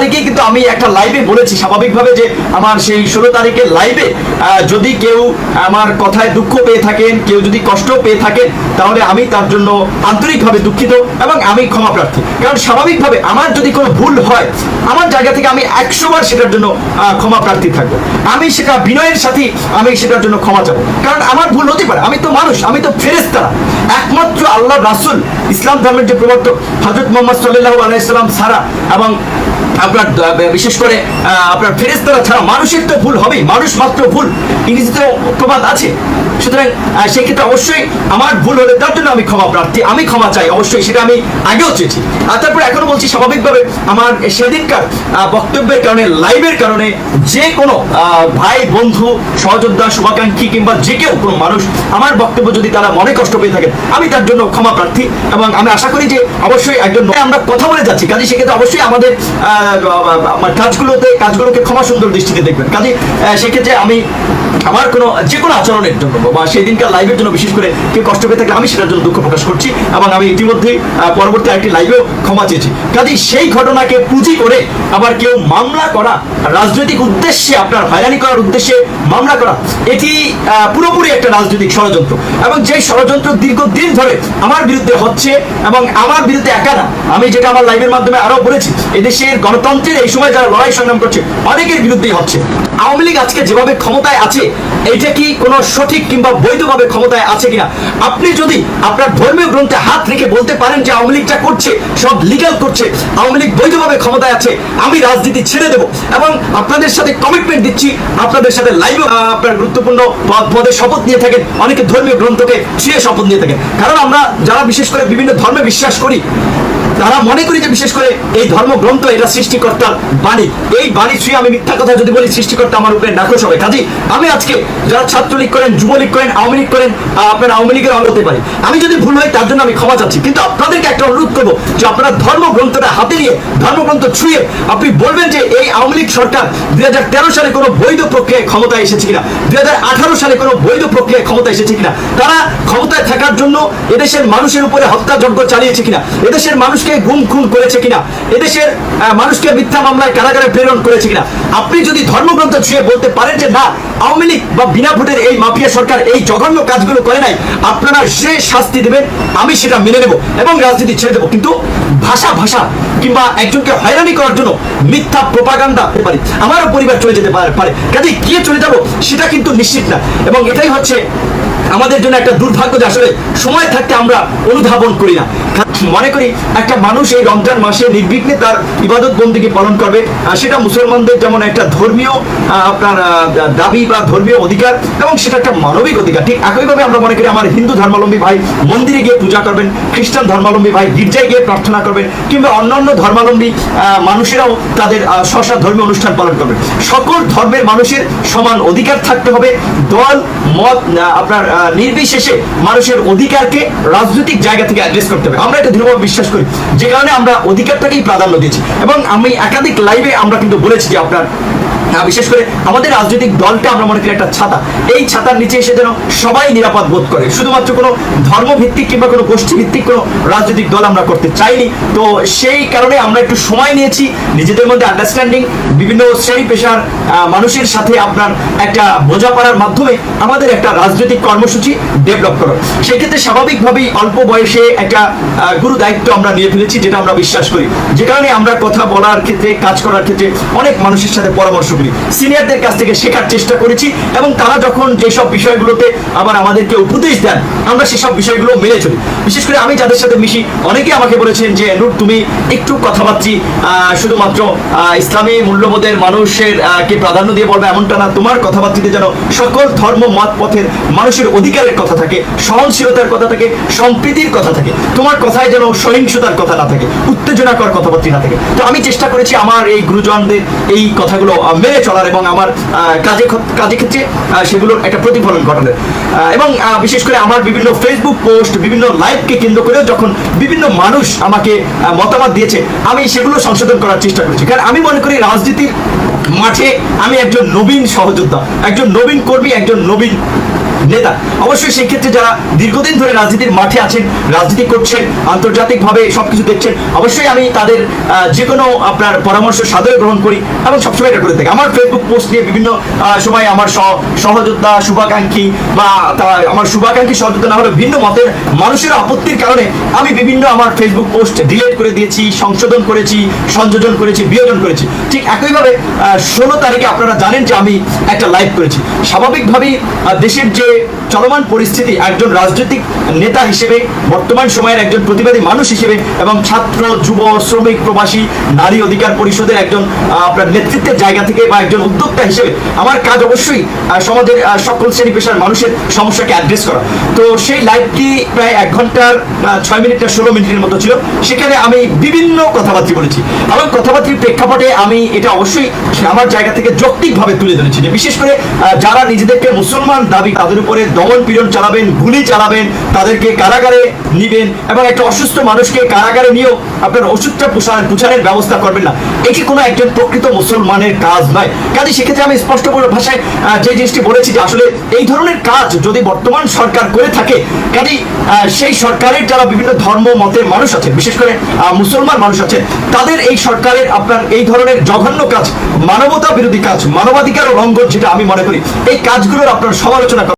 তারিখে কিন্তু আমি একটা লাইভে বলেছি স্বাভাবিকভাবে যে আমার সেই ষোলো তারিখের লাইভে যদি কেউ আমার কথায় দুঃখ পেয়ে থাকেন, কেউ যদি কষ্ট পেয়ে থাকেন, তাহলে আমি তার জন্য আন্তরিকভাবে দুঃখিত এবং আমি ক্ষমা প্রার্থী। কারণ স্বাভাবিকভাবে আমার যদি কোনো ভুল হয়, আমার জায়গা থেকে আমি একশোবার সেটার জন্য ক্ষমা প্রার্থী থাকব। আমি সেটা বিনয়ের সাথে আমি সেটার জন্য ক্ষমা চাবো। কারণ আমার ভুল হতে পারে, আমি তো মানুষ, আমি তো ফেরেস্তারা একমাত্র আল্লাহ রাসুল, ইসলাম ধর্মের যে প্রবর্তক হজরত মোহাম্মদ সাল্লাহ আলাইসাল্লাম সারা এবং আপনার বিশেষ করে আপনার ফেরেস্তারা ছাড়া মানুষের তো ভুল হবেই, মানুষ মাত্র ভুল ইংরেজিতে প্রবাদ আছে। সুতরাং সেক্ষেত্রে অবশ্যই আমার ভুল হলে তার জন্য আমি ক্ষমা প্রার্থী, আমি ক্ষমা চাই, অবশ্যই সেটা আমি আগেও চেয়েছি। আর তারপর এখনও বলছি, স্বাভাবিকভাবে আমার সেদিনকার বক্তব্যের কারণে, লাইভের কারণে যে কোনো ভাই, বন্ধু, সহযোদ্ধা, শুভাকাঙ্ক্ষী কিংবা যে কেউ কোনো মানুষ আমার বক্তব্য যদি তারা মনে কষ্ট পেয়ে থাকেন, আমি তার জন্য ক্ষমা প্রার্থী এবং আমি আশা করি যে অবশ্যই একজন আমরা কথা বলে যাচ্ছি। কাজে সেক্ষেত্রে অবশ্যই আমাদের কাজগুলোতে, কাজগুলোকে ক্ষমা সুন্দর দৃষ্টিতে দেখবেন। কাজে সেক্ষেত্রে আমি আমার কোনো, যে কোনো আচরণের জন্য বা সেই দিনকার লাইভের জন্য বিশেষ করে কেউ কষ্ট পেয়ে থাকলে আমি সেটার জন্য দুঃখ প্রকাশ করছি এবং আমি ইতিমধ্যেই পরবর্তী একটি লাইভেও ক্ষমা চেয়েছি। কাজে সেই ঘটনাকে পুঁজি করে আবার কেউ মামলা করা, রাজনৈতিক উদ্দেশ্যে আপনার হয়রানি করার উদ্দেশ্যে মামলা করা, এটি পুরোপুরি একটা রাজনৈতিক ষড়যন্ত্র। এবং যেই ষড়যন্ত্র দীর্ঘদিন ধরে আমার বিরুদ্ধে হচ্ছে এবং আমার বিরুদ্ধে একা না, আমি যেটা আমার লাইভের মাধ্যমে আরও বলেছি, এদেশের গণতন্ত্রের এই সময় যারা লড়াই সংগ্রাম করছে, অনেকের বিরুদ্ধেই হচ্ছে আওয়ামী লীগ আজকে যেভাবে ক্ষমতায় আছে এটা কি কোনো সঠিক কিংবা বৈধভাবে ক্ষমতায় আছে কিনা? আপনি যদি আপনার ধর্মীয় গ্রন্থে হাত রেখে বলতে পারেন যে আওয়ামী লীগটা করছে, সব লিগাল করছে, আওয়ামী লীগ বৈধভাবে ক্ষমতায় আছে, আমি রাজনীতি ছেড়ে দেব। এবং আপনাদের সাথে কমিটমেন্ট দিচ্ছি, আপনাদের সাথে লাইভ আপনার গুরুত্বপূর্ণ পদ- শপথ নিয়ে থাকেন, অনেকে ধর্মীয় গ্রন্থকে ছুঁয়ে শপথ নিয়ে থাকেন। কারণ আমরা যারা বিশেষ করে বিভিন্ন ধর্মে বিশ্বাস করি তারা মনে করি যে বিশেষ করে এই ধর্মগ্রন্থ এটা সৃষ্টিকর্তার বাণী। এই বাণী ছুঁয়ে আমি মিথ্যা কথা যদি বলি, সৃষ্টিকর্তা আমার উপরে নাকশ হবে। কাজী আমি আজকে যারা ছাত্রলীগ করেন, যুবলীগ করেন, আওয়ামী লীগ করেন আপনার আওয়ামী লীগের অঙ্গ হতে পারি। আমি যদি ভুল হয়, তার জন্য আমি ক্ষমা চাচ্ছি। কিন্তু আপনাদেরকে একটা অনুরোধ করব যে আপনারা ধর্মগ্রন্থটা হাতে নিয়ে, ধর্মগ্রন্থ ছুঁয়ে আপনি বলবেন যে এই আওয়ামী লীগ সরকার দুই হাজার তেরো সালে কোনো বৈধ প্রক্রিয়ায় ক্ষমতায় এসেছে কিনা, দুই হাজার আঠারো সালে কোনো বৈধ প্রক্রিয়ায় ক্ষমতায় এসেছে কিনা, তারা ক্ষমতায় থাকার জন্য এদেশের মানুষের উপরে হত্যাযজ্ঞ চালিয়েছে কিনা, এদেশের মানুষকে গুম খুন করেছে কিনা? এদেশের মানুষকে মিথ্যা মামলায় কারাগারে প্রেরণ করেছে কিনা? আপনি যদি ধর্মগ্রন্থ ছুঁয়ে বলতে পারেন যে না, আওয়ামী লীগ বা বিনা ভোটের এই মাফিয়া সরকার এই জঘন্য কাজগুলো করে নাই, আপনারা সে শাস্তি দেবেন, আমি সেটা মেনে নেব এবং রাজনীতি ছেড়ে দেবো। কিন্তু ভাষা ভাষা কিংবা একজনকে হয়রানি করার জন্য মিথ্যা প্রপাগান্ডা হতে পারে, আমারও পরিবার চলে যেতে পারে কাজে গিয়ে চলে যাব, সেটা কিন্তু নিশ্চিত না। এবং এটাই হচ্ছে আমাদের জন্য একটা দুর্ভাগ্য যে আসলে সময় থাকতে আমরা অনুধাবন করি না। মনে করি একটা মানুষ এই রমজান মাসে নির্বিঘ্নে তার ইবাদত বন্দিকে পালন করবে সেটা মুসলমানদের যেমন একটা ধর্মীয় আপনার দাবি বা ধর্মীয় অধিকার এবং সেটা একটা মানবিক অধিকার। ঠিক একইভাবে আমরা মনে করি আমার হিন্দু ধর্মাবলম্বী ভাই মন্দিরে গিয়ে পূজা করবেন খ্রিস্টান ধর্মাবলম্বী ভাই গির্জায় গিয়ে প্রার্থনা করবেন কিংবা অন্যান্য ধর্মাবলম্বী মানুষেরাও তাদের আহ, ধর্মীয় অনুষ্ঠান পালন করবেন। সকল ধর্মের মানুষের সমান অধিকার থাকতে হবে। দল মত আপনার নির্বিশেষে মানুষের অধিকারকে রাজনৈতিক জায়গা থেকে অ্যাড্রেস করতে হবে। আমরা এটা দৃঢ়ভাবে বিশ্বাস করি। যে কারণে আমরা অধিকারটাকেই প্রাধান্য দিয়েছি। এবং আমি একাধিক লাইভে আমরা কিন্তু বলেছি যে আপনার বিশেষ করে আমাদের রাজনৈতিক দলটা আমরা মনে করি একটা ছাতা। এই ছাতার নিচে এসে যেন সবাই নিরাপদ বোধ করে। শুধুমাত্র কোনো ধর্মভিত্তিক কিংবা কোনো গোষ্ঠী ভিত্তিক কোনো রাজনৈতিক দল আমরা করতে চাইনি। তো সেই কারণে আমরা একটু সময় নিয়েছি, নিজেদের মধ্যে আন্ডারস্ট্যান্ডিং বিভিন্ন শ্রেণি পেশার মানুষের সাথে আপনার একটা বোঝাপড়ার মাধ্যমে আমাদের একটা রাজনৈতিক কর্মসূচি ডেভেলপ করো। সেক্ষেত্রে স্বাভাবিকভাবেই অল্প বয়সে একটা গুরু দায়িত্ব আমরা নিয়ে ফেলেছি, যেটা আমরা বিশ্বাস করি। যে কারণে আমরা কথা বলার ক্ষেত্রে, কাজ করার ক্ষেত্রে অনেক মানুষের সাথে পরামর্শ করি সিনিয়রদের কাছ থেকে শেখার চেষ্টা করেছি এবং তারা যখন যেসব বিষয়গুলোতে আবার আমাদেরকে উপদেশ দেন আমরা সেসব বিষয়গুলো মেনে চলি। বিশেষ করে আমি যাদের সাথে মিশি অনেকে আমাকে বলেছেন যে নূর তুমি একটু কথাবার্তি আহ, শুধুমাত্র ইসলামী মূল্যবোধের মানুষের কে প্রাধান্য দিয়ে বলবে এমনটা না। তোমার কথাবার্তিতে যেন সকল ধর্ম মত পথের মানুষের অধিকারের কথা থাকে সহনশীলতার কথা থাকে সম্প্রীতির কথা থাকে। তোমার কথায় যেন সহিংসতার কথা না থাকে উত্তেজনাকর কথাবার্তি না থাকে। তো আমি চেষ্টা করেছি আমার এই গুরুজনদের এই কথাগুলো মেনে চলার এবং আমার কাজে কাজে ক্ষেত্রে সেগুলোর একটা প্রতিফলন ঘটানোর এবং বিশেষ করে আমার বিভিন্ন ফেসবুক পোস্ট বিভিন্ন লাইভকে কেন্দ্র করেও যখন বিভিন্ন মানুষ আমাকে মতামত দিয়েছে, আমি সেগুলো সংশোধন করার চেষ্টা করেছি। কারণ আমি মনে করি রাজনীতির মাঠে আমি একজন নবীন সহযোদ্ধা, একজন নবীন কর্মী, একজন নবীন নেতা। অবশ্যই সেই ক্ষেত্রে যারা দীর্ঘদিন ধরে রাজনীতির মাঠে আছেন, রাজনীতি করছেন, আন্তর্জাতিকভাবে সবকিছু দেখছেন, অবশ্যই আমি তাদের যে কোনো আপনার পরামর্শ সাদরে গ্রহণ করি এবং সবসময় এটা করে থাকি। আমার ফেসবুক পোস্ট নিয়ে বিভিন্ন সময় আমার সহ- সহযোদ্ধা, শুভাকাঙ্ক্ষী বা আমার শুভাকাঙ্ক্ষী সহযোদ্ধা না হলে ভিন্ন মতের মানুষের আপত্তির কারণে আমি বিভিন্ন আমার ফেসবুক পোস্ট ডিলিট করে দিয়েছি, সংশোধন করেছি, সংযোজন করেছি, বিয়োজন করেছি। ঠিক একইভাবে ষোলো তারিখে আপনারা জানেন যে আমি একটা লাইভ করেছি। স্বাভাবিকভাবেই দেশের যে চলমান পরিস্থিতি একজন রাজনৈতিক নেতা হিসেবে, বর্তমান সময়ের একজন প্রতিবাদী মানুষ হিসেবে এবং ছাত্র, যুব, শ্রমিক, প্রবাসী, নারী অধিকার পরিষদের একজন আপনার নেতৃত্বের জায়গা থেকে বা একজন উদ্যোক্তা হিসেবে আমার কাজ অবশ্যই সমাজের সকল শ্রেণি পেশার মানুষের সমস্যাকে অ্যাড্রেস করা। তো সেই লাইভটি প্রায় এক ঘণ্টার ছয় মিনিট আর ষোলো মিনিটের মতো ছিল। সেখানে আমি বিভিন্ন কথাবার্তা বলেছি এবং কথাবার্তির প্রেক্ষাপটে আমি এটা অবশ্যই আমার জায়গা থেকে যৌক্তিকভাবে তুলে ধরেছি যে বিশেষ করে যারা নিজেদেরকে মুসলমান দাবি, তাদের উপরে দমন পীড়ন চালাবেন, গুলি চালাবেন, তাদেরকে কারাগারে নিবেন এবং একটা অসুস্থ মানুষকে কারাগারে নিয়েও আপনার ওষুধটা পুষার পুছানোর ব্যবস্থা করবেন না। এটি কোনো একজন প্রকৃত মুসলমানের কাজ নয়। কাজে সেক্ষেত্রে আমি স্পষ্ট করে ভাষায় যে জিনিসটি বলেছি যে আসলে এই ধরনের কাজ যদি বর্তমান সরকার করে থাকে কাজে সেই সরকারের যারা বিভিন্ন ধর্ম, মতের মানুষ আছে বিশেষ করে মুসলমান মানুষ আছে তাদের এই সরকারের আপনার এই ধরনের জঘন্য কাজ, মানবতা বিরোধী কাজ, মানবাধিকার লঙ্ঘন যেটা আমি মনে করি, এই কাজগুলোর আপনার সমালোচনা